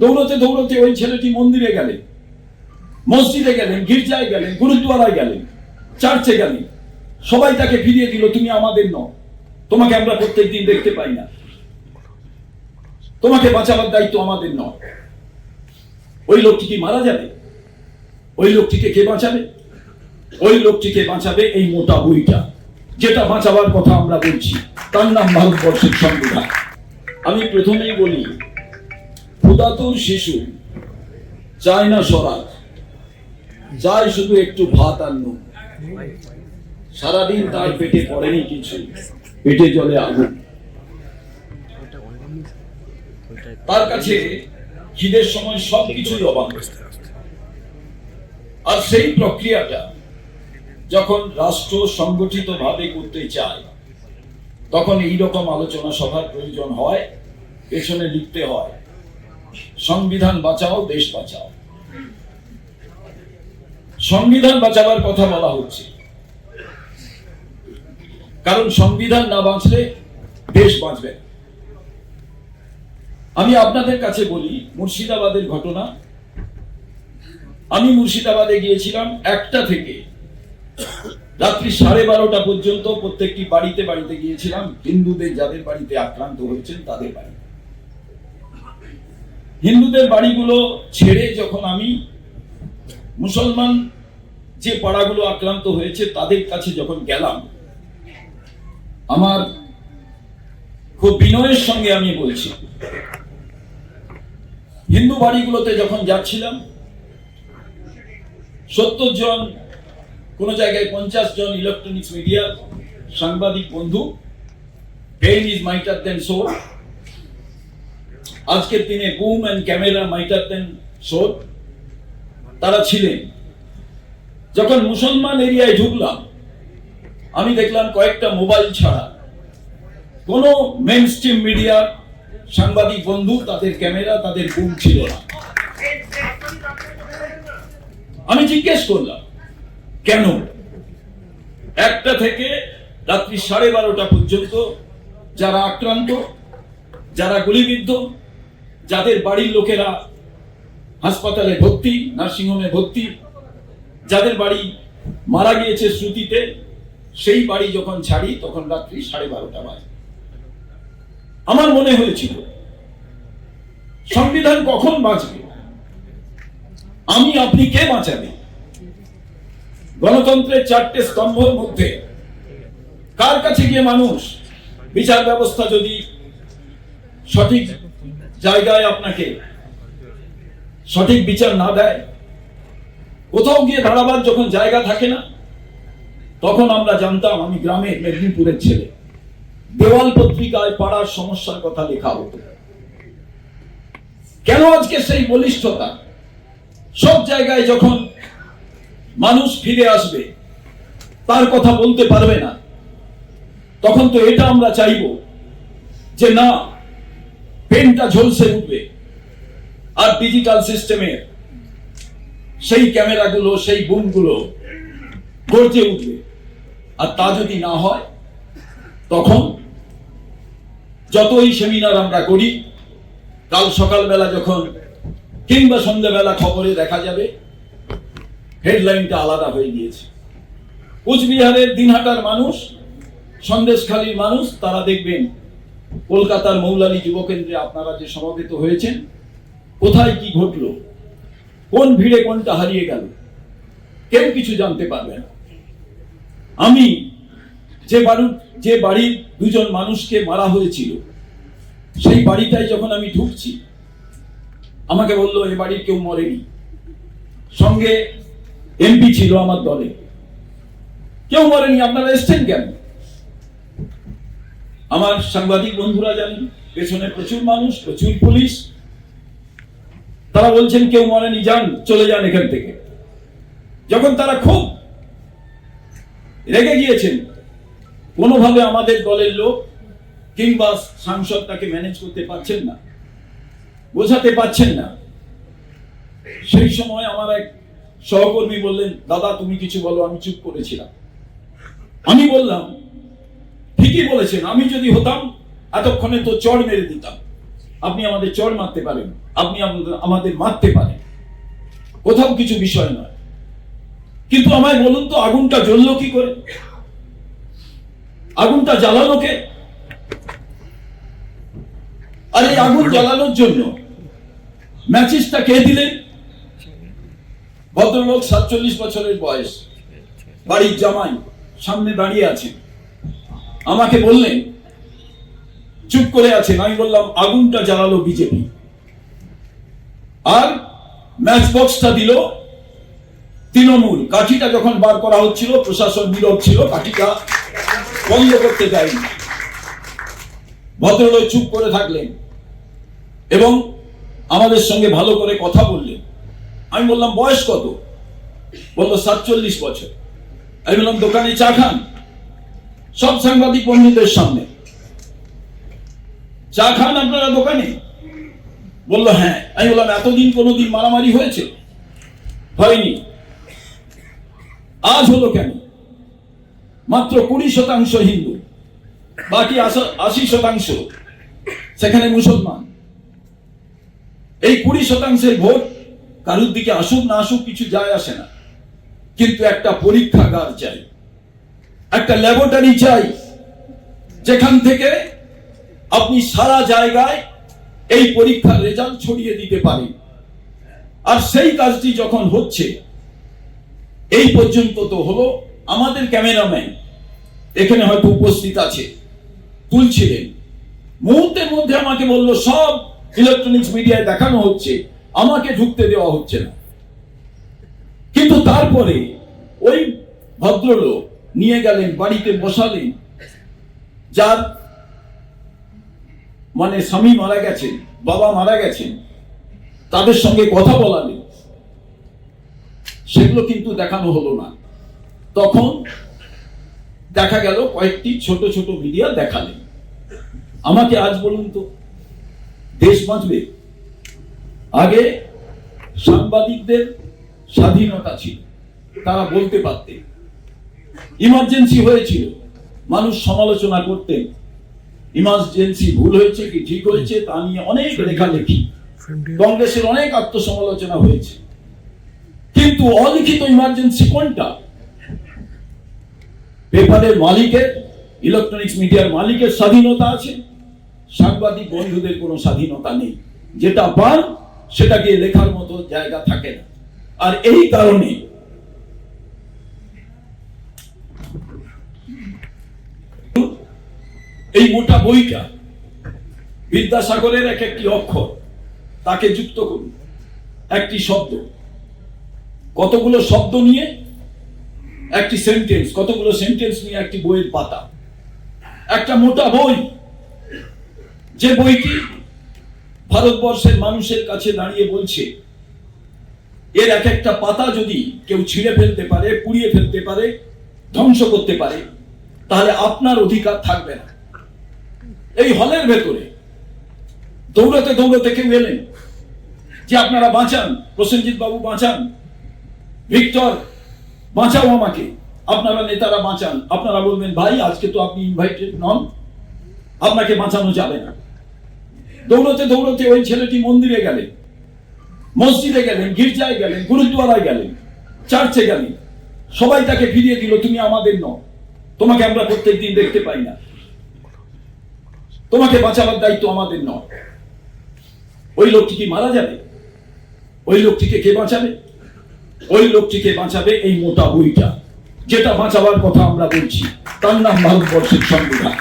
দৌড়তে দৌড়তে ওই ছেলেটি মন্দিরে গেলেন, মসজিদে গেলেন, গির্জায় গেলেন, গুরুদ্বারায় গেলেন, চার্চে গেলেন। সবাই তাকে ফিরিয়ে দিল, তুমি আমাদের নও, তোমাকে আমরা প্রত্যেক দিন দেখতে পাই না। তোমাকে বাঁচাবার দায়িত্ব আমাদের নয়। ওই লোকটি কি মারা যাবে? ওই লোকটিকে কে বাঁচাবে? ওই লোকটিকে বাঁচাবে এই মোটা বইটা যেটা বাঁচাবার কথা আমরা বলছি। তার নাম ভারতবর্ষের সংবিধান। আমি প্রথমেই বলি ক্ষুদাতুর শিশু, চায় না স্বরাজ চায় শুধু একটু ভাত আর নুন। সারাদিন তার পেটে পড়েনি কিছু, পেটে জলে আগুন। তার কাছে খিদের সময় সব কিছুই অবাক। আর সেই প্রক্রিয়াটা যখন রাষ্ট্র সংগঠিত ভাবে করতে চায়, তখন এই রকম আলোচনা সভার প্রয়োজন হয়, পেছনে লিখতে হয়। সংবিধান বাঁচাও, দেশ বাঁচাও। সংবিধান বাঁচাবার কথা বলা হচ্ছে। কারণ সংবিধান না বাঁচলে দেশ বাঁচবে আমি আপনাদের কাছে বলি, মুর্শিদাবাদের ঘটনা। আমি মুর্শিদাবাদে গিয়েছিলাম একটা থেকে। রাত্রি সাড়ে বারোটা পর্যন্ত প্রত্যেকটি বাড়িতে বাড়িতে গিয়েছিলাম। হিন্দুদের যাদের বাড়িতে আক্রান্ত হয়েছেন, তাদের বাড়ি হিন্দুদের বাড়িগুলো ছেড়ে যখন আমি মুসলমান যে পাড়াগুলো আক্রান্ত হয়েছে, তাদের কাছে যখন গেলাম, আমার খুব বিনয়ের সঙ্গে আমি বলছি, হিন্দু বাড়িগুলোতে যখন যাচ্ছিলাম, সত্তর জন, কোন জায়গায় পঞ্চাশ জন ইলেকট্রনিক্স মিডিয়া সাংবাদিক বন্ধু পেন ইজ মাইটার দেন শো আজকের দিনে boom and camera mightier than তারা ছিলেন। যখন মুসলমান এরিয়ায় ঢুকলাম, আমি দেখলাম কয়েকটা মোবাইল ছাড়া কোনো মেন স্ট্রিম মিডিয়া সাংবাদিক, বন্ধু, তাদের ক্যামেরা তাদের বুম ছিল না। আমি জিজ্ঞেস করলাম, কেন? একটা থেকে রাত্রি সাড়ে বারোটা পর্যন্ত যারা আক্রান্ত, যারা গুলিবিদ্ধ যাদের বাড়ির লোকেরা হাসপাতালে ভর্তি, নার্সিংহোমে ভর্তি, যাদের বাড়ি মারা গিয়েছে শ্রুতিতে, সেই বাড়ি যখন ছাড়ি, তখন রাত্রি সাড়ে বারোটা বাজে। আমার মনে হয়েছিল, সংবিধান কখন বাঁচবে? আমি, আপনি কে বাঁচাবে? গণতন্ত্রের চারটে স্তম্ভের মধ্যে কার কাছে গিয়ে মানুষ বিচার ব্যবস্থা যদি সঠিক জায়গায় আপনাকে সঠিক বিচার না দেয়, কোথাও গিয়ে দাঁড়াবার যখন জায়গা থাকে না, তখন আমরা জানতাম আমি গ্রামে মেদিনীপুরের ছেলে। দেওয়াল পত্রিকায় পাড়ার সমস্যার কথা লেখা হতো। কেন আজকে সেই বলিষ্ঠতা? সব জায়গায় যখন মানুষ ফিরে আসবে, তার কথা বলতে পারবে না, তখন তো এটা আমরা চাইব যে না পেনটা ঝলসে উঠবে। আর ডিজিটাল সিস্টেমের সেই ক্যামেরাগুলো, সেই বুমগুলো গড়তে উঠবে। আর তা যদি না হয়, তখন যতই সেমিনার আমরা করি, কাল সকালবেলা যখন কিংবা সন্ধ্যাবেলা খবরে দেখা যাবে হেডলাইনটা আলাদা হয়ে গিয়েছে। কোচবিহারের দিনহাটার মানুষ, সন্দেশখালীর মানুষ, তারা দেখবেন কলকাতার মৌলালী যুবকেন্দ্রে আপনারা যে সমাবেত হয়েছেন, কোথায় কি ঘটলো, কোন ভিড়ে কোনটা হারিয়ে গেল, কেউ কিছু জানতে পারবে না। আমি যে বাড়ি, যে বাড়ির দুজন মানুষকে মারা হয়েছিল, সেই বাড়িটায় যখন আমি ঢুকছি, আমাকে বলল, এ বাড়ির কেউ মরেনি। সঙ্গে এমপি ছিল আমার দলে। কেউ মরেনি, আপনারা এসছেন কেন? আমার সাংবাদিক বন্ধুরা জানেন, পেছনে প্রচুর মানুষ, প্রচুর পুলিশ। তারা বলছেন, কেউ মরেনি, যান, চলে যান এখান থেকে। যখন তারা খুব রেগে গিয়েছেন, কোনোভাবে আমাদের দলের লোক কিংবা সাংসদ তাকে ম্যানেজ করতে পারছেন না, বোঝাতে পারছেন না। সেই সময় আমার এক সহকর্মী বললেন, দাদা, তুমি কিছু বলো, আমি চুপ করেছিলাম। আমি বললাম ঠিকই বলেছেন, আমি যদি হতাম, এতক্ষণে তো চড় মেরে দিতাম। আপনি আমাদের চড় মারতে পারেন, আপনি আমাদের মারতে পারেন। কোথাও কিছু বিষয় নয়। কিন্তু আমায় বলুন তো, আগুনটা জ্বললো কি করে? আগুনটা জ্বালানো কে? আর এই আগুন জ্বালানোর জন্য ম্যাচিসটা কে দিলেন? ভদ্রলোক সাতচল্লিশ বছরের বয়স, বাড়ির জামাই, সামনে দাঁড়িয়ে আছেন। আমাকে বললেন চুপ করে আছেন। আমি বললাম, আগুনটা জ্বালালো বিজেপি। আর ম্যাচ বক্সটা দিল তৃণমূল। কাঠিটা যখন বার করা হচ্ছিল, প্রশাসন নীরব ছিল, কাঠিটা বন্ধ করতে দেয়নি। ভদ্রলোক চুপ করে থাকলেন এবং আমাদের সঙ্গে ভালো করে কথা বললেন। আমি বললাম, বয়স কত? বলল, সাতচল্লিশ বছর। আমি বললাম, দোকানে চা খান? সব সাংবাদিক বন্ধুদের সামনে। চা খান আপনারা দোকানে? বলল হ্যাঁ। আমি বললাম, এতদিন কোনোদিন মারামারি হয়েছে? হয়নি। আজ হলো কেন? মাত্র কুড়ি শতাংশ হিন্দু, বাকি আশি শতাংশ সেখানে মুসলমান। এই কুড়ি শতাংশের ভোট কারুর দিকে আসুক না আসুক, কিছু যায় আসে না। কিন্তু একটা পরীক্ষাগার চাই। একটা ল্যাবরেটরি চাই, যেখান থেকে আপনি সারা জায়গায় এই পরীক্ষার রেজাল্ট ছড়িয়ে দিতে পারেন। আর সেই কাজটি যখন হচ্ছে, এই পর্যন্ত তো হলো আমাদের ক্যামেরাম্যান এখানে হয়তো উপস্থিত আছে, তুলছিলেন। মুহূর্তের মধ্যে আমাকে বলল, সব ইলেকট্রনিক্স মিডিয়ায় দেখানো হচ্ছে, আমাকে ঢুকতে দেওয়া হচ্ছে না। কিন্তু তারপরে ওই ভদ্রলোক নিয়ে গেলেন, বাড়িতে বসালেন। যার মানে স্বামী মারা গেছেন বাবা মারা গেছেন, তাদের সঙ্গে কথা বলালেন। সেগুলো কিন্তু দেখানো হলো না। তখন দেখা গেল, কয়েকটি ছোট ছোট মিডিয়া দেখালেন। আমাকে আজ বলুন তো, দেশ বাঁচবে? আগে সাংবাদিকদের স্বাধীনতা ছিল, তারা বলতে পারতেন। ইমার্জেন্সি হয়েছিল। মানুষ সমালোচনা করতেন ইমার্জেন্সি ভুল হয়েছে কি ঠিক হয়েছে তা নিয়ে অনেক লেখালেখি কংগ্রেসের অনেক আত্মসমালোচনা হয়েছে। কিন্তু অলিখিত ইমার্জেন্সি কোনটা? পেপারের মালিকের ইলেকট্রনিক্স মিডিয়ার মালিকের স্বাধীনতা আছে। সাংবাদিক বন্ধুদের কোনো স্বাধীনতা নেই। যেটা পান সেটাকে লেখার মতো জায়গা থাকে না। আর এই কারণে এই মোটা বইটা বিদ্যাসাগরের এক একটি অক্ষর। তাকে যুক্ত করুন। একটি শব্দ। কতগুলো শব্দ নিয়ে? একটি সেন্টেন্স কতগুলো সেন্টেন্স নিয়ে একটি বইয়ের পাতা? একটা মোটা বই। যে বইটি ভারতবর্ষের মানুষের কাছে দাঁড়িয়ে বলছে, এর এক একটা পাতা যদি কেউ ছিঁড়ে ফেলতে পারে, পুড়িয়ে ফেলতে পারে, ধ্বংস করতে পারে তাহলে আপনার অধিকার থাকবে না। এই হলের ভেতরে দৌড়াতে দৌড়াতে কেউ এলেন যে আপনারা বাঁচান, প্রসেনজিৎ বাবু বাঁচান, ভিক্টর বাঁচাও আমাকে। আপনারা নেতারা বাঁচান। আপনারা বলবেন, ভাই, আজকে তো আপনি ইনভাইটেড নন। আপনাকে বাঁচানো যাবে না। দৌড়তে দৌড়তে ওই ছেলেটি মন্দিরে গেলেন, মসজিদে গেলেন, গির্জায় গেলেন, গুরুদ্বারায় গেলেন, চার্চে গেলেন। সবাই তাকে ফিরিয়ে দিল, তুমি আমাদের ন তোমাকে আমরা প্রত্যেক দিন দেখতে পাই না। তোমাকে বাঁচাবার দায়িত্ব আমাদের নয়। ওই লোকটি কি মারা যাবে? ওই লোকটিকে কে বাঁচাবে? ওই লোকটিকে বাঁচাবে এই মোটা বইটা যেটা বাঁচাবার কথা আমরা বলছি, তার নাম ভারতবর্ষের সংবিধান।